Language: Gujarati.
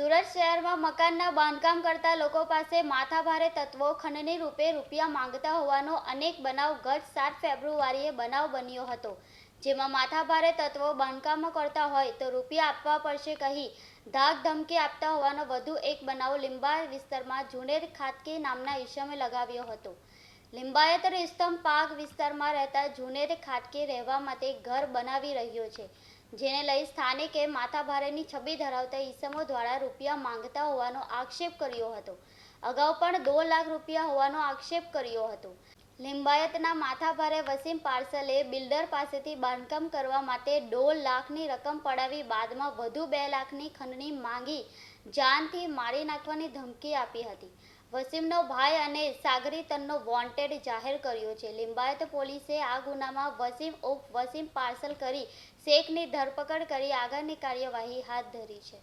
સુરત શહેરમાં મકાનના બાંધકામ કરતા લોકો પાસે માથાભારે તત્વો, ખંડની રૂપે રૂપિયા માંગતા હોવાનો અનેક બનાવ ગત સાત ફેબ્રુઆરીએ બનાવ બન્યો હતો. જેમાં માથાભારે તત્વો બાંધકામ કરતા હોય તો રૂપિયા આપવા પડશે કહી ધાક ધમકી આપતા હોવાનો વધુ એક બનાવ લીંબા વિસ્તારમાં જુનેર ખાતકી નામના ઈસમે લગાવ્યો હતો. લિંબાયત ઇસ્તમ પાક વિસ્તારમાં રહેતા જુનેર ખાટકે રહેવા માટે ઘર બનાવી રહ્યો છે. જેને લઈ સ્થાનિકે માથાભારેની છબી ધરાવતા ઈસમો દ્વારા રૂપિયા માંગતા હોવાનો આક્ષેપ કર્યો હતો. અગાઉ પણ દો લાખ રૂપિયા હોવાનો આક્ષેપ કર્યો હતો. લિંબાયતના માથાભારે વસીમ પાર્સલે બિલ્ડર પાસેથી બાંધકામ કરવા માટે દોઢ લાખની રકમ પડાવી બાદમાં વધુ બે લાખની ખંડણી માંગી, જાનથી મારી નાખવાની ધમકી આપી હતી. વસીમનો ભાઈ અને સાગરી તનનો વોન્ટેડ જાહેર કર્યો છે. લિંબાયત પોલીસે આ ગુનામાં વસીમ ઉપ વસીમ પાર્સલ કરી શેખની ધરપકડ કરી આગળની કાર્યવાહી હાથ ધરી છે.